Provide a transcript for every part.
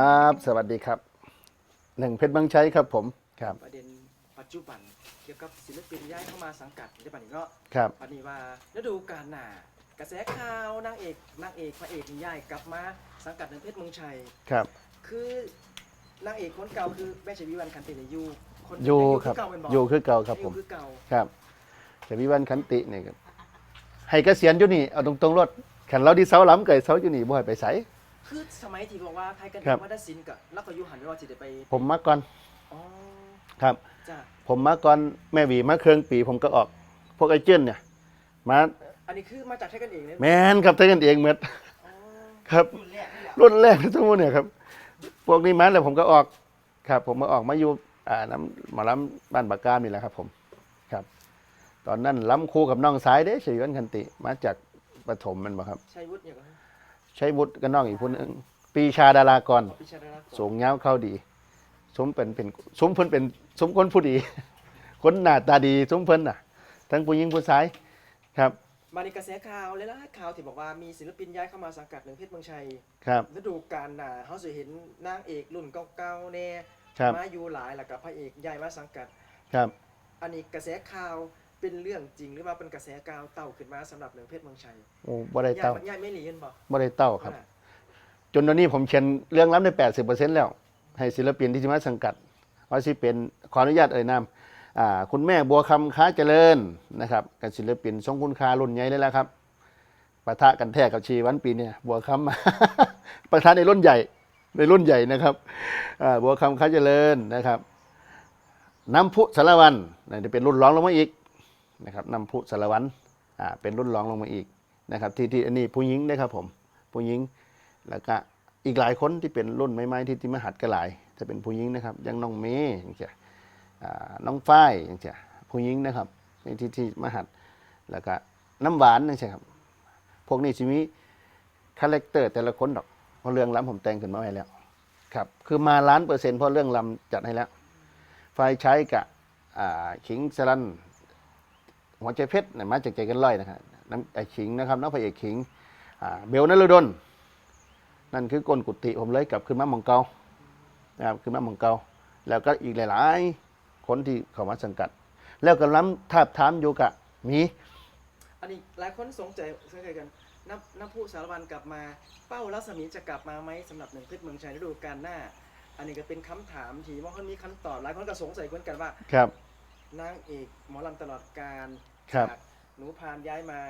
ครับ สวัสดีครับ หนึ่งเพชรบางชัยครับผมครับ ประเด็นปัจจุบันเกี่ยวกับศิลปินย้ายเข้ามาสังกัดในปัจจุบันนี้ก็ครับปันนี้ว่าฤดูกาลหน้ากระแสข่าวนางเอกนางเอกพระเอกนี่ย้ายกลับมาสังกัดหนึ่งเพชรเมืองชัย ครับ คือนางเอกคนเก่าคือแม่ชวีวันคันติเนี่ยอยู่คนอยู่ครับ เก่าเป็นบอกอยู่คือเก่าครับผม อยู่คือเก่าครับแต่วิวันขันติเนี่ยครับให้เกษียณอยู่นี่ เอาตรงๆรถขันเราดีเสาหล้ำเกิดเสาอยู่นี่บ่ให้ไปใส คือสมัยที่บอกว่าไทยกันครับ วัฒนศิลป์กับแล้วก็อยุหันว่าจะได้ไปผมมาก่อนอ๋อครับ จ้ะผมมาก่อนแม่หวีมาเครื่องปีผมก็ออก พวกไอ้เจิ้นเนี่ย มาอันนี้คือมาจากไทยกันเองเลยแมนครับใช้กันเองเหมือนอ๋อครับรุ่นแรกนี่แหละรุ่นแรกทั้งหมดเนี่ยครับ พวกนี้มาแล้วผมก็ออก ครับ ผมมาออกมาอยู่อ่าน้ำหมาล้ำบ้านบากกามนี่แหละครับ ผมครับ ตอนนั้นล้ำคู่กับน้องสายเด้ชยวันคันติ มาจากปฐมแมันบ่ครับ ชัยวุฒิเนี่ยก็ ใช้วุฒิกับน้องอีกคนนึงปีชาดารากร พิชาดาราก่อนสูงเงาวเข้าดี สมเป็นเป็นสมเพิ่นเป็นสมคนผู้ดี คนหน้าตาดีสมเพิ่นน่ะ ทั้งผู้หญิงผู้ชายครับ มาในกระแสข่าวเลยละข่าวที่บอกว่ามีศิลปินย้ายเข้ามาสังกัดหนึ่งเพชรเมืองชัยครับฤดูกาลหน้าเขาจะเห็นนางเอกรุ่นเก่าๆแน่ครับมาอยู่หลายแล้วกับพระเอกย้ายมาสังกัด ครับ อันนี้กระแสข่าว เป็นเรื่องจริงหรือว่าเป็นกระแสข่าวเต่าขึ้นมาสำหรับหนึ่งเพชรเมืองชัยโอ้บ่ได้ย้ายเต้ามาย้ายไม่หลีกันบอกบ่ได้เต้าครับ จนตอนนี้ผมเขียนเรื่องล้ำได้แปดสิบเปอร์เซ็นต์แล้ว ให้ศิลปินที่จะมาสังกัดว่าสิเป็นขออนุญาตเอ่ยนามอ่าคุณแม่บัวคำค้าเจริญนะครับกับศิลปินทรงคุณค่ารุ่นใหญ่เลยแหละครับปะทะกันแท้กับชีวันปีเนี่ยบัวคำ ปะทะในรุ่นใหญ่ในรุ่นใหญ่นะครับอ่าบัวคำค้าเจริญนะครับ น้ำพุสารวันนี่จะเป็นรุ่นรองลงมาอีก นะครับน้ำพุสารวันอ่าเป็นรุ่นรองลงมาอีกนะครับที่ที่อันนี้ผู้หญิงนะครับผมผู้หญิงแล้วก็อีกหลายคนที่เป็นรุ่นใหม่ๆที่ที่มหัดกันหลายจะเป็นผู้หญิงนะครับยังน้องเมย์อย่างเช่นอ่าน้องฝ้ายอย่างเช่นผู้หญิงนะครับที่ที่ที่มหัดแล้วก็น้ำหวานอย่างเช่ครับ พวกนี้จะมีคาแรคเตอร์แต่ละคนดอกเพราะเรื่องล้ำผมแต่งขึ้นมาให้แล้ว ครับ คือมาล้านเปอร์เซ็นต์เพราะเรื่องลำจัดให้แล้วฝ่ายใช้กับขิงสลัน หัวใจเพชรเนี่ยมาจากใจกันร้อยนะครับน้ำไอ้ขิงนะครับน้องพระเอกขิงอ่าเบลนรดลนั่นคือกลกุฏิผมเลยกลับขึ้นมาหมองเกานะครับขึ้นมาหมองเกาแล้วก็อีกหลาย ๆ คนที่เข้ามาสังกัด แล้วก็ล้ำทาบทามอยู่กะมีอันนี้หลายคนสงใจสงใจกันน้ำน้ำพุสารวันกลับมา เป้ารัศมีจะกลับมาไหมสำหรับหนึ่งเพชรเมืองชัยฤดูกาลหน้า อันนี้ก็เป็นคำถามที่ว่าเขามีคำตอบหลายคนก็สงสัยเหมือนกันว่าครับ นางเอกหมอลำตลอดการครับ จากหนูพานย้ายมา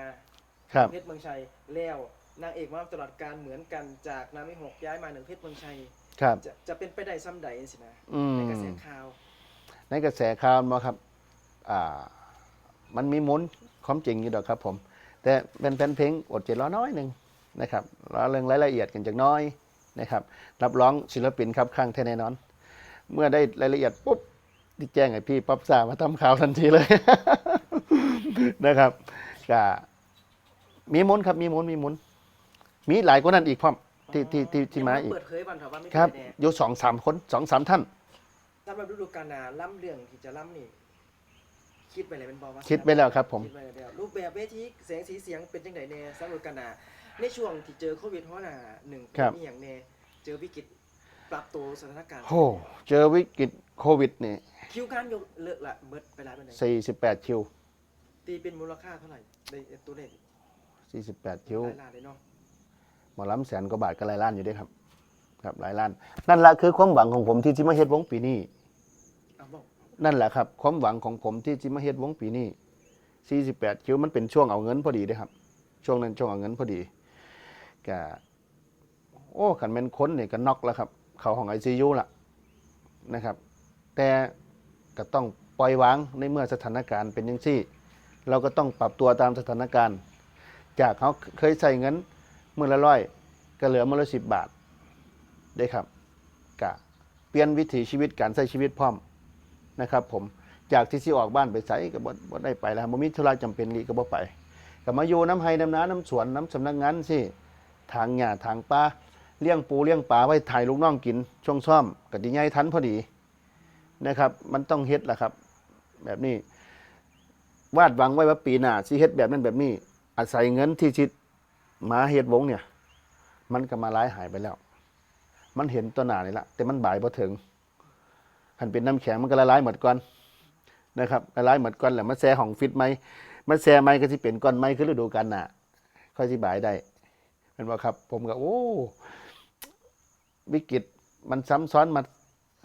ครับ เพชรเมืองชัยแล้วนางเอกหมอลำตลอดการเหมือนกันจากนางมิหกย้ายมาหนึ่งเพชรเมืองชัย ครับ จะจะเป็นไปได้ซ้ำใดสินะอืมในกระแสข่าวในกระแสข่าวมาครับ อ่า มันมีมุนความจริงอยู่ดอกครับผม แต่เป็นแฟนเพลงอดใจรอน้อยหนึ่งนะครับรอเรื่องรายละเอียดกันจากน้อยนะครับ รับรองศิลปินครับข้างแท้แน่นอน เมื่อได้รายละเอียดปุ๊บที่ แจ้งให้พี่ป๊อปซ่ามาทำข่าวทันทีเลยนะครับก็มีมุนครับมีมุนมีมุนมีหลายคนนั้นอีกพร้อมที่ที่ที่ที่มาอีกเปิดเผยบันเถอะว่าไม่ครับเป็นแน่อยู่สองสามคนสองสามท่าน สำหรับฤดูกาลหน้าล่ำเรื่องที่จะล่ำนี่คิดไปเลยเป็นบอว่าคิดไปแล้วครับผม คิดไปแล้วรูปแบบเวทีแสงสีเสียงเป็นจังไดแน่สำหรับฤดูกาลหน้าในช่วงที่เจอโควิดเพราะหน้าหนึ่งครับ มีอย่างแน่เจอวิกฤตปรับตัวสถานการณ์โอ้เจอวิกฤตโควิดนี่ คิวการยกเลิกละเบิดไปหลายปานใดสี่สิบแปดคิว ตีเป็นมูลค่าเท่าไหร่ในตัวเลขสี่สิบแปดคิวหลายล้านเลยเนาะหมอลำแสนกว่าบาทก็หลายล้านอยู่ด้วยครับ ครับหลายล้าน นั่นแหละคือความหวังของผมที่จิมาเฮ็ดวงปีนี้ เอาบอกนั่นแหละครับ ความหวังของผมที่จิมาเฮ็ดวงปีนี้สี่สิบแปดคิวมันเป็นช่วงเอาเงินพอดีเด้อครับ ช่วงนั้นช่วงเอาเงินพอดีก็โอ้ขันเป็นคนเนี่ยก็น็อกแล้วครับ เขาห้องไอซียูละนะครับ แต่ ก็ต้องปล่อยวางในเมื่อสถานการณ์เป็นอย่างที่ เราก็ต้องปรับตัวตามสถานการณ์ จากเขาเคยใส่เงินมื่อละร้อยก็เหลือมือละสิบบาทได้ครับกะเปลี่ยนวิถีชีวิตการใช้ชีวิตพร้อมนะครับ ผมจากที่สิออกบ้านไปใส่ก็บ่บ่ได้ไปแล้วบ่มีธุระจำเป็นลีก็บ่ไปก็มาอยู่น้ำไห้น้ำน้าน้ำสวนน้ำสำนักงานสิทางหญ้าทางปลาเลี้ยงปูเลี้ยงปลาไว้ถ่ายลูกน้องกินช่วงซ่อมก็ดีใหญ่ทันพอดี นะครับ มันต้องเฮ็ดแหละครับ แบบนี้ วาดหวังไว้ว่าปีหน้าสิเฮ็ดแบบนั้นแบบนี้ อาศัยเงินที่ชิดมาเฮ็ดวงเนี่ย มันก็มาร้ายหายไปแล้ว มันเห็นตัวหนานี่ละแต่มันบ่ายพอถึงหันเป็นน้ำแข็งมันก็ละลายหมดก่อนนะครับละลายหมดก่อนแหละมันแซ่ของฟิตไหมมันแซ่ไหมก็ที่เป็นก้อนไหมคือฤดูกาลหนาค่อยที่บ่ายได้เป็นว่าครับ ผมก็โอ้วิกฤตมันซ้ำซ้อนมา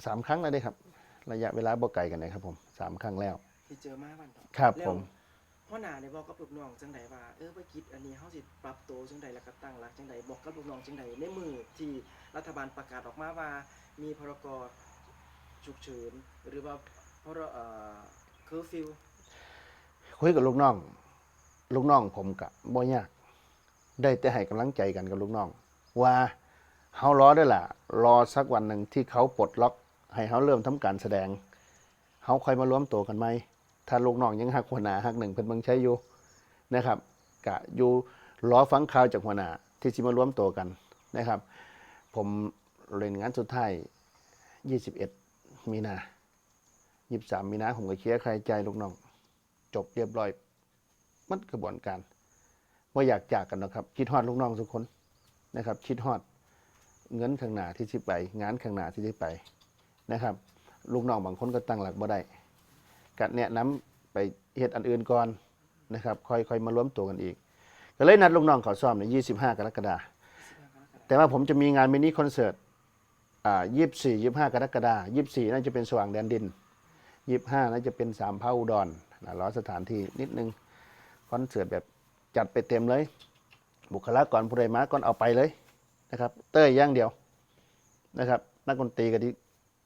สามครั้งแล้วเด้ครับ ระยะเวลาบ่ไกลกันเลยครับผมสามครั้งแล้ว ที่เจอมาบ้านเนาะครับแล้วผมพ่อหน้าได้บอกกับลูกน้องจังใดว่าเออวิกฤตอันนี้เฮาสิปรับตัวจังใดแล้วก็ตั้งหลักจังใดบอกกับลูกน้องจังใดในมือที่รัฐบาลประกาศออกมาว่า มีพรกฉุกเฉินหรือว่าพรเอ่อเคอร์ฟิวคุยกับลูกน้อง ลูกน้องผมกะบ่ยาก ได้แต่ให้กำลังใจกันกับลูกน้อง ว่าเฮารอได้อล่ะ รอสักวันหนึ่งที่เขาปลดล็อก ให้เขาเริ่มทำการแสดงเขาค่อยมารวมตัวกันไหมถ้าลูกน้องยังหักหัวหน้าหักหนึ่งเพิ่นบิ่งใช้อยู่นะครับกะอยู่รอฟังข่าวจากหัวหน้าที่สิมารวมตัวกันนะครับ ผมเล่นงานสุดท้าย 21 มีนา23 มีนาผมก็เคลียร์ใครใจลูกน้อง จบเรียบร้อย มันกระบวนการว่าอยากจากกันนะครับ คิดฮอดลูกน้องทุกคนนะครับ คิดฮอดเงินข้างหน้าที่สิไป งานข้างหน้าที่สิไป นะครับ ลูกน้องบางคนก็ตั้งหลักบ่ได้กัแนะนำไปเหตุอันอื่นก่อนนะครับค่อยค่อยมารวมตัวกันอีก ก็เลยนัดลูกน้องเขาซ้อมใน25กรกฎาคมแต่ว่าผมจะมีงานมินิคอนเสิร์ตอ่า24 25กรกฎาคม24น่าจะเป็นสว่างแดนดินยี่ห้าน่าจะเป็นสามเผาอุดรนะรอสถานที่นิดนึงคอนเสิร์ตแบบจัดไปเต็มเลย บุคลากรผู้ใดมาก่อนเอาไปเลยนะครับ เต้ยย่างเดียวนะครับ นักดนตรีก็ที่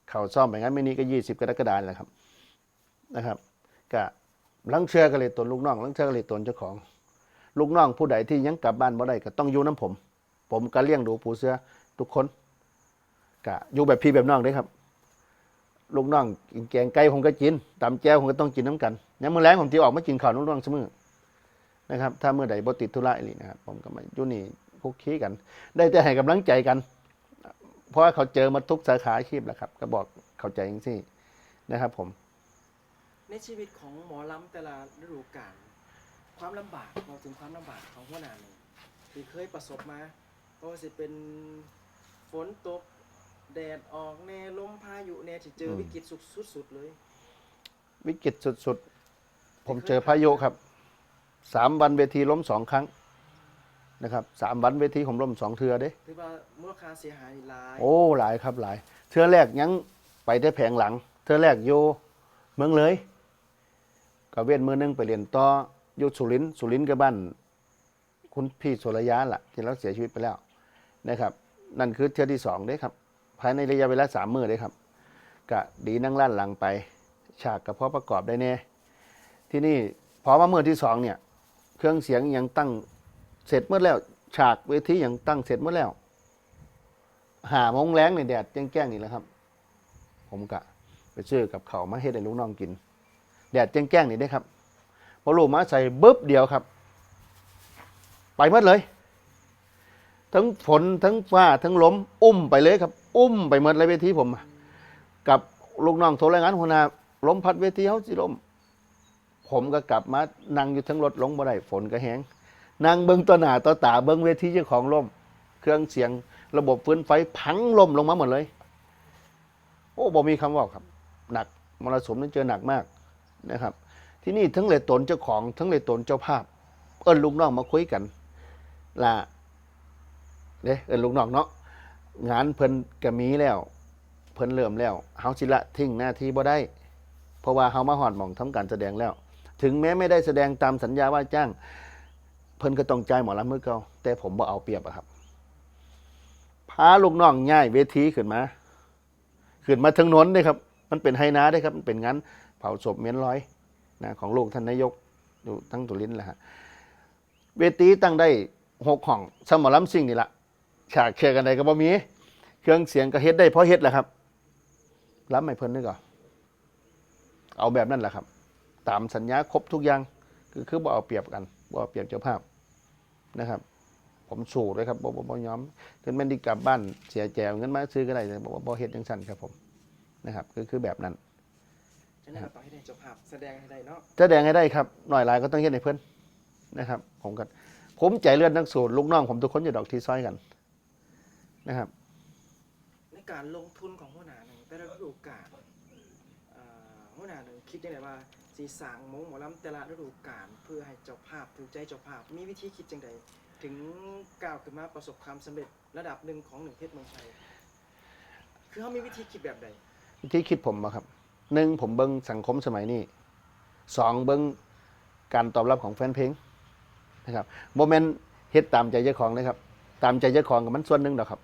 เข่าซ่อมไปงั้นไม่นี้ก็ยี่สิบกรกฎาคมแหละครับนะครับก็ลังเชื่อก็เลยตนลูกน้องลังเชื่อก็เลยตนเจ้าของ ลูกน้องผู้ใดที่ยังกลับบ้านบ่ได้ก็ต้องอยู่น้ำผม ผมก็เลี้ยงดูผู้เสือทุกคนก็อยู่แบบพี่แบบน้องเด้ครับ ลูกน้องกินแกงไก่ผมก็กินตำแจ่วผมก็ต้องกินน้ำกันยามมื้อแรงผมที่ออกมากินข้าวลูกน้องเสมอนะครับ ถ้าเมื่อใดบ่ติดธุระอีหลีนะครับ ผมก็มาอยู่นี่คุกคีกัน ได้แต่ให้กำลังใจกัน เพราะว่าเขาเจอมาทุกสาขาอาชีพแหละครับ ก็บอกเข้าใจจริงๆนะครับ ผม ในชีวิตของหมอลำแต่ละฤดูกาลความลำบากเราถึงความลำบากของหัวหน้านี่ที่เคยประสบมาเพราะว่าสิเป็นฝนตก แดดออกแน่ลมพายุแน่ที่เจอวิกฤตสุดสุดๆเลย วิกฤตสุดๆ ผมเจอพายุครับสามวันเวทีล้มสองครั้ง นะครับสามวันเวทีผมล้มสองเทือเด้ถือว่ามูลค่าเสียหายหลายโอ้หลายครับหลาย เทือแรกยังไปได้แผงหลัง เทือแรกโยเมืองเลยก็เว้นมือหนึงไปเรียนต่ออยู่สุรินทร์สุรินทร์กับบ้านคุณพี่สุรยาล่ะ ที่เราเสียชีวิตไปแล้วนะครับ นั่นคือเทือที่สองเด้ครับ ภายในระยะเวลาสามมือเด้ครับกะดีนั่งลั่นหลังไป ฉากกับพ่อประกอบได้แน่ที่นี่พอมาเมื่อที่สองเนี่ย เครื่องเสียงยังตั้ง เสร็จเมื่อแล้ว ฉากเวทีอยังตั้งเสร็จเมื่อแล้ว หาโมงแรงในแดดแจ้งๆนี่แหละครับ ผมกะไปซื้อกับเขามาเฮ็ดให้ลูกน้องกิน แดดแจ้งๆนี่ได้ครับพอลูกมาใส่บึ๊บเดียวครับ ไปหมดเลย ทั้งฝนทั้งฟ้าทั้งลมอุ้มไปเลยครับ อุ้มไปหมดเลยเวทีผม กับลูกน้องโทรรายงานหัวหน้าลมพัดเวทีเขาสิลมผมก็กลับมานั่งอยู่ทั้งรถลงบ่ได้ฝนก็แห้ง นั่งเบิ้งต่อหน้าต่อตาเบิ้งเวทีเจ้าของล่ม เครื่องเสียงระบบฟื้นไฟพังล่มลงมาหมดเลย โอ้บ่มีคำว่าครับ หนักมรสุมนั้นเจอหนักมากนะครับ ที่นี่ทั้งเลยตนเจ้าของทั้งเลยตนเจ้าภาพ เอิ้นลูกน้องมาคุยกันล่ะเด้เอิ้นลูกน้องเนาะงานเพิ่นก็มีแล้ว เพิ่นเริ่มแล้วเฮาสิละทิ้งหน้าที่บ่ได้ เพราะว่าเฮามาหอดหม่องทำการแสดงแล้ว ถึงแม้ไม่ได้แสดงตามสัญญาว่าจ้าง เพิ่นก็ต้องจ่ายหมอลำมือเก่าแต่ผมบ่เอาเปรียบอะครับ พาลูกน้องง่ายเวทีขึ้นมา ขึ้นมาทั้งน้นเลยครับ มันเป็นไฮนาได้ครับ มันเป็นงานเผาศพเมียนร้อยนะของลูกท่านนายกอยู่ทั้งตุลินแหละฮะเวทีตั้งได้หกห้องสมอลำซิ่งนี่ละฉากเคลียร์กันใดก็บ่มี เครื่องเสียงก็เฮ็ดได้เพราะเฮ็ดแหละครับรับไม่เพิ่นนึกอะเอาแบบนั้นแหละครับ ตามสัญญาครบทุกอย่างคือคือบ่เอาเปรียบกันบ่เอาเปรียบเจ้าภาพ นะครับ ผมสู้เลยครับบ่บ่บ่ยอมถึงแม้นที่กลับบ้านเสียแจวเงินมาซื้อก็ได้แต่บ่บ่บ่เฮ็ดจังซั่นครับผมนะครับคือคือแบบนั้นฉะนั้นเราต้องให้ได้เจ้าภาพแสดงให้ได้เนาะแสดงให้ได้ครับหน่อยหลายก็ต้องเฮ็ดให้เพิ่นนะครับ ผมก็ผมใจเลือดนักสูตรลูกน้องผมทุกคนอยู่ดอกที่ซอยกันนะครับการลงทุนของหัวหน้าหนึ่งแต่ละฤดูกาลเอ่อหัวหน้าหนึ่งคิดยังไงว่า สีสางมงหมอลำแต่ละฤดูกาลเพื่อให้เจ้าภาพถูกใจเจ้าภาพ มีวิธีคิดจังใดถึงก้าวขึ้นมาประสบความสำเร็จระดับหนึ่งของหนึ่งเพชรเมืองชัยคือเขามีวิธีคิดแบบใดที่คิดผมบ่ครับหนึ่งผมเบิ้งสังคมสมัยนี้สองเบิ้งการตอบรับของแฟนเพลงนะครับโมเมนต์เฮ็ดตามใจเจ้าของนะครับ ตามใจเจ้าของกับมันส่วนหนึ่งดอกครับ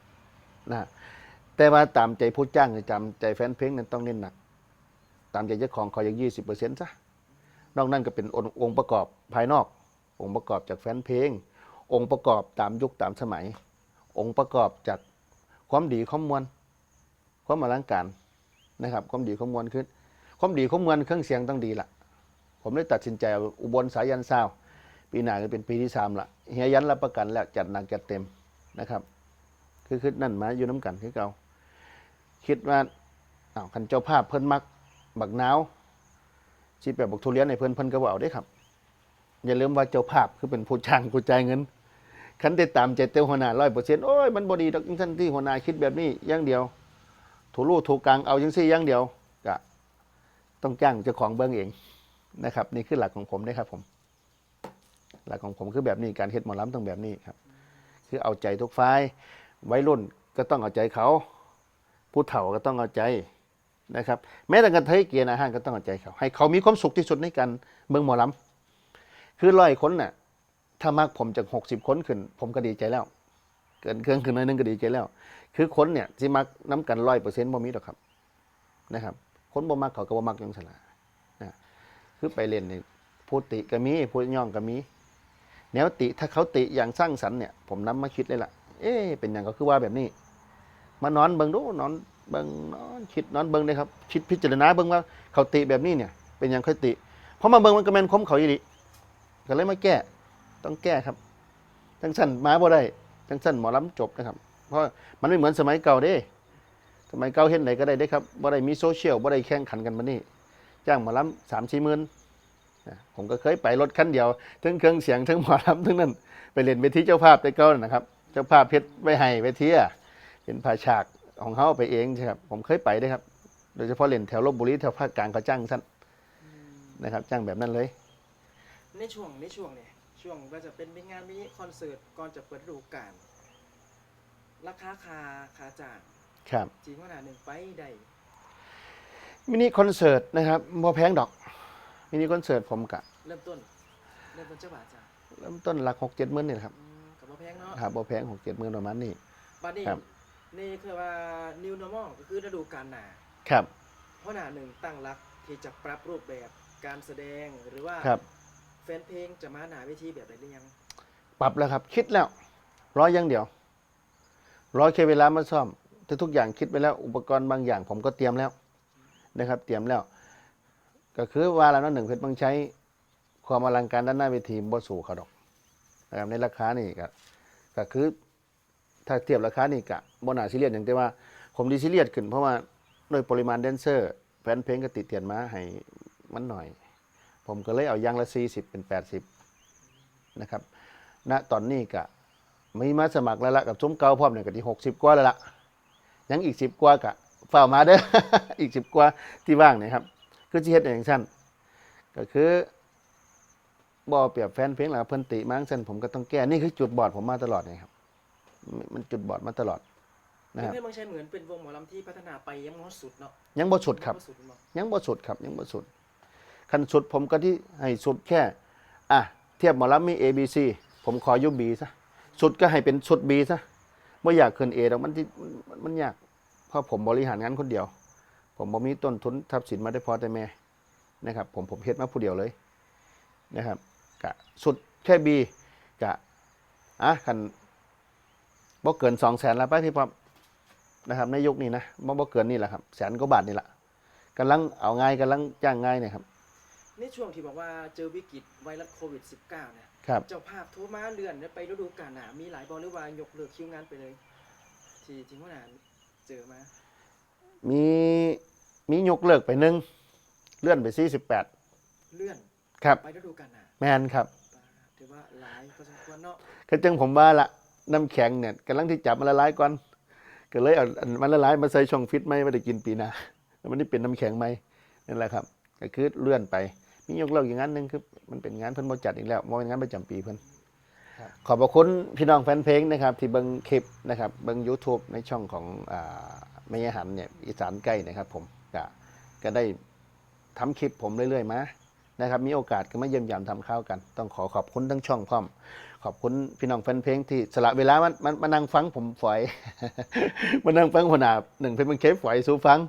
นะแต่ว่าตามใจผู้จ้างหรือตามใจแฟนเพลงนั้นต้องเน้นหนัก ตามใจเจ้าของขออย่างยี่สิบเปอร์เซ็นต์ซะ นอกนั้นก็เป็นองค์องค์ประกอบภายนอก องค์ประกอบจากแฟนเพลง องค์ประกอบตามยุคตามสมัย องค์ประกอบจากความดีความมวลความอลังการนะครับ ความดีข้อมวลขึ้น ความดีข้อมวลเครื่องเสียงต้องดีละผมได้ตัดสินใจอาอุบลสายันซาวปีหน้าก็เป็นปีที่สามละเฮียยันรับประกันแล้วจัดหนักจัดเต็มนะครับ คือคือนั่นมาอยู่น้ำกันคือเก่าคิดว่าอ้าวคันเจ้าภาพเพิ่นมักบักนาว ชีแบบบักทุเรียนในเพิ่นเพิ่นก็บ่เอาได้ครับ อย่าลืมว่าเจ้าภาพคือเป็นผู้จ้างผู้จ่ายเงินคันได้ตามใจเต้าหัวหน้าร้อยเปอร์เซ็นต์โอ้ยมันบ่ดีดอกท่านที่หัวหน้าคิดแบบนี้อย่างเดียว ถูรูถูกกลางเอาจังซี่อย่างเดียวก็ต้องจ้างเจ้าของเบิ้องเองนะครับ นี่คือหลักของผมนะครับผม หลักของผมคือแบบนี้การเฮ็ดหมอลำต้องแบบนี้ครับ คือเอาใจทุกฝ่ายไวัยรุ่นก็ต้องเอาใจเขา ผู้เฒ่าก็ต้องเอาใจ นะครับแม้แต่การเทยเกียร์อาหารก็ต้องเอาใจเขา ให้เขามีความสุขที่สุดในการเบิ่งหมอลำคือร้อยคนน่ะถ้ามักผมจากหกสิบคนขึ้น ผมก็ดีใจแล้ว เกินเครื่องขึ้นน้อยนึงก็ดีใจแล้ว คือคนเนี่ยที่มักน้ำกันร้อยเปอร์เซ็นต์บ่มีดอกครับนะครับ คนบ่มักเขาก็บ่มักจังสละนะคือไปเล่นนี่พูดติก็มีพูดย่องก็มี แนวติถ้าเขาติอย่างสร้างสรรค์เนี่ยผมนำมาคิดเลยล่ะ เอ๊ะเป็นอย่างก็คือว่าแบบนี้ มานอนเบิ่งดูนอน เบิ่งนอนคิดนอนเบิ่งเลยครับคิดพิจารณาเบิ่งว่าเขาติแบบนี้เนี่ย เป็นอย่างค่อยติเพราะมาเบิ่งมันก็แมนคมเขาอีหลีก็เลยมาแก้ ต้องแก้ครับจังสั้นมาบ่ได้จังสั้นหมอลำจบนะครับ เพราะมันไม่เหมือนสมัยเก่าเด้ สมัยเก่าเห็นไหนก็ได้เด้ครับบ่ได้มีโซเชียลบ่ได้แข่งขันกันมานี่จ้างหมอลำสามสี่หมื่นผมก็เคยไปรถคันเดียวทั้งเครื่องเสียงทั้งหมอลำทั้งนั้น ไปเล่นเวทีเจ้าภาพได้เก่านะครับ เจ้าภาพเพชรไว้ให้เวทีเป็นผาฉาก ของเขาไปเองใช่ครับผมเคยไปได้ครับ โดยเฉพาะเล่นแถวลบบุรีแถวภาคกลางเขาจ้างสั้นนะครับ จ้างแบบนั้นเลย ในช่วงในช่วงเนี่ยช่วงก็จะเป็นมีงานมินิคอนเสิร์ตก่อนจะเปิดฤดูกาลราคาคาคาจ้างครับจริงว่าหนาหนึ่งไปใดมินิคอนเสิร์ตนะครับบ่แพงดอกมินิคอนเสิร์ตผมกะ เริ่มต้นเริ่มต้นเจ้าบาทจ้ะเริ่มต้นหลักหกเจ็ดหมื่นนี่แหละครับอืมกับบ่แพงเนาะครับบ่แพงหกเจ็ดหมื่นประมาณนี้ บัดนี้ครับ นี่คือว่า new normal ก็คือฤดูกาลหนาครับ เพราะหนาหนึ่งตั้งรักที่จะปรับรูปแบบการแสดงหรือว่าครับ แฟนเพลงจะมาหนาเวทีแบบไหนหรือยังปรับแล้วครับ คิดแล้วรออย่างเดียวรอแค่เวลามาซ่อมแต่ทุกอย่างคิดไปแล้วอุปกรณ์บางอย่างผมก็เตรียมแล้วนะครับ เตรียมแล้ว ก็คือว่าแล้วเนาะหนึ่งเพชรบางใช้ความอลังการด้านหน้าเวทีบ่สู่เขาดอกนะครับในราคานี่ก็ก็คือ ถ้าเทียบราคานี่กะบ่น่าซีเรียสอย่างแต่ว่าผมดีซีเรียสขึ้น เพราะว่าโดยปริมาณแดนเซอร์แฟนเพลงก็ติดเตียนมาให้มันหน่อย ผมก็เลยเอาอยางละ 40 เป็น 80 นะครับณตอนนี้ก็มีมาสมัครแล้วละกับซุ้มเก่าพร้อมเนี่ยก็ที่ 60 กว่าแล้วละยังอีก 10 กว่ากะเฝ้ามาเด้ออีก 10 กว่าที่ว่างเนี่ยครับคือสิเฮ็ดอย่างสั้นก็คือบ่เปรียบแฟนเพลงหลักเพิ่นติมาจั่งซั่นผมก็ต้องแก้นี่คือจุดบอดผมมาตลอดนี่ครับ มันจุดบอดมาตลอดนะครับเพลงเมืองชัยเหมือนเป็นวงหมอลำที่พัฒนาไปยังไม่สุดเนาะยังบ่สุดครับยังสุดเนาะยังบ่สุดครับยังบ่สุดคันสุดผมก็ที่ให้สุดแค่อะเทียบหมอลำมี A B C ผมขอยุบ B ซะสุดก็ให้เป็นสุด B ซะบ่อยากขึ้น A ดอกมันที่มันมันยากเพราะผมบริหารงานคนเดียว ผมบ่มีต้นทุนทรัพย์สินมาได้พอแต่แม่นะครับผมผมเฮ็ดมาผู้เดียวเลยนะครับกะสุดแค่ B กะอะคัน บ่เกิน2แสนแล้วไปพี่ป๊อปนะครับในยุคนี้นะบ่บ่เกินนี่แหละครับแสนกว่าบาทนี่แหละกำลังเอาง่ายกำลังจ้างง่ายเนี่ยครับ ในช่วงที่บอกว่าเจอวิกฤตไวรัสโควิด -19 เนี่ยครับ เจ้าภาพโทรมาเลื่อนไปฤดูกาลหนามีหลายบอลหรือว่ายกเลิกคิวงานไปเลย ที่ที่หัวหน้าเจอมามีมียกเลิกไปหนึ่งเลื่อนไป48เลื่อนครับ ไปฤดูกาลหนาแมนครับ ถือว่าหลายพอสมควรเนาะก็จังผมว่าละ น้ำแข็งเนี่ยกำลังที่จับมาละลายก่อนกก็เลยเอาอันมันละลายมาใส่ช่องฟิตไหมไม่ได้กินปีหน้าแล้วมันนี่เป็นน้ำแข็งไหมนั่นแหละครับก็คือเลื่อนไปมียกเลิกอย่างนั้นหนึงคือมันเป็นงานเพิ่นบ่จัดอีกแล้วบ่เป็นงานประจำปีเพิ่นครับขอบพระคุณพี่น้องแฟนเพลงนะครับ ที่เบิ่งคลิปนะครับเบิ่ง YouTube ในช่องของอ่าแม่ยายหันเนี่ยอีสานใกล้นะครับ ผมก็ก็ได้ทำคลิปผมเรื่อยๆมานะครับ มีโอกาสก็มาเยี่ยมยามทำข้าวกัน ต้องขอขอบคุณทั้งช่องพร้อม ขอบคุณพี่น้องแฟนเพลงที่สละเวลามันมันมานั่งฟังผมฝอยมานั่งฟังหัวหน้าหนึ่งเพชรบังเคฟฝอยสู้ฟัง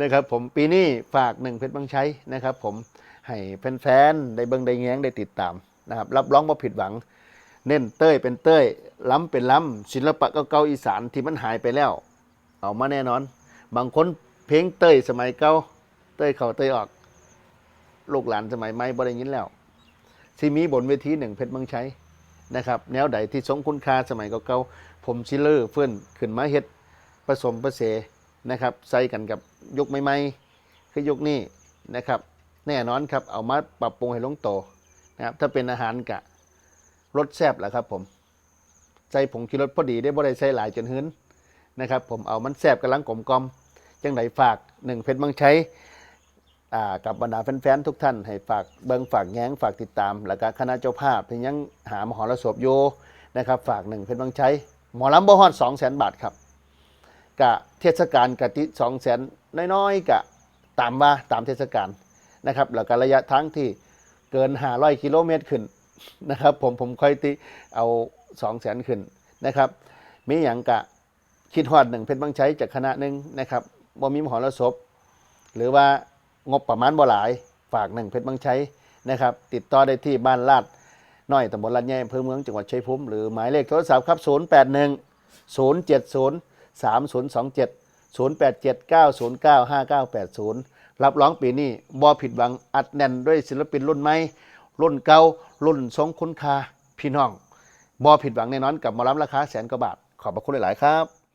นะครับ ผมปีนี้ฝากหนึ่งเพชรบังใช้นะครับ ผมให้แฟนๆได้เบิ่งได้แง้งได้ติดตามนะครับรับรองว่าผิดหวัง เน้นเต้ยเป็นเต้ยล้ำเป็นล้ำศิลปะเก่าๆอีสานที่มันหายไปแล้ว เอามาแน่นอน บางคนเพลงเต้ยสมัยเก่าเต้ยเขาเต้ยออกลูกหลานสมัยใหม่บ่ได้ยินแล้วที่มีบนเวทีหนึ่งเพชรบังใช้ นะครับแนวใดที่ทรงคุณค่าสมัยเก่าๆผมชิลเลอร์เฟื่อนขึ้นมาเฮ็ดผสมผสมนะครับใส่กันกับยุคใหม่ๆคือยุคนี้นะครับ แน่นอนครับเอามาปรับปรุงให้ลงโตนะครับถ้าเป็นอาหารกะรสแซ่บแหละครับผมใส่ผงชูรสพอดีได้บ่ได้ใส่หลายจนหืนนะครับผมเอามันแซ่บกำลังกลมกลมจังไดฝากหนึ่งเพชรบางใช้ กับบรรดาแฟนๆทุกท่านให้ฝากเบิงฝากแง้งฝากติดตาม แล้วก็คณะเจ้าภาพที่ยังหามหรสพโยนะครับฝากหนึ่งเพชรบางใช้หมอลำบ่ฮอดสองแสนบาทครับกะเทศกาลกะติสองแสนน้อยๆกะตามว่าตามเทศกาลนะครับแล้วก็ระยะทางที่เกิน500กิโลเมตรขึ้นนะครับผมผมค่อยติเอา2 0 0แสนขึ้นนะครับมีอย่างกะคิดฮอดหนึ่งเพชรบางใช้จากคณะหนึ่งนะครับบ่มีมหรสพหรือว่า งบประมาณบ่หลาย ฝากหนึ่งเพชรบางใช้นะครับ ติดต่อได้ที่บ้านลาดน้อยตำบลลาดแย่อำเภอเมืองจังหวัดชัยภูมิหรือหมายเลขโทรศัพท์ครับ 081 070 3027 087 909 5980 รับรองปีนี้บ่ผิดหวังอัดแน่นด้วยศิลปินรุ่นใหม่ รุ่นเก่ารุ่นทรงคุณค่าพี่น้องบ่ผิดหวังแน่นอนกับมอลำราคาแสนกว่าบาท ขอบพระคุณหลาย ๆ ครับ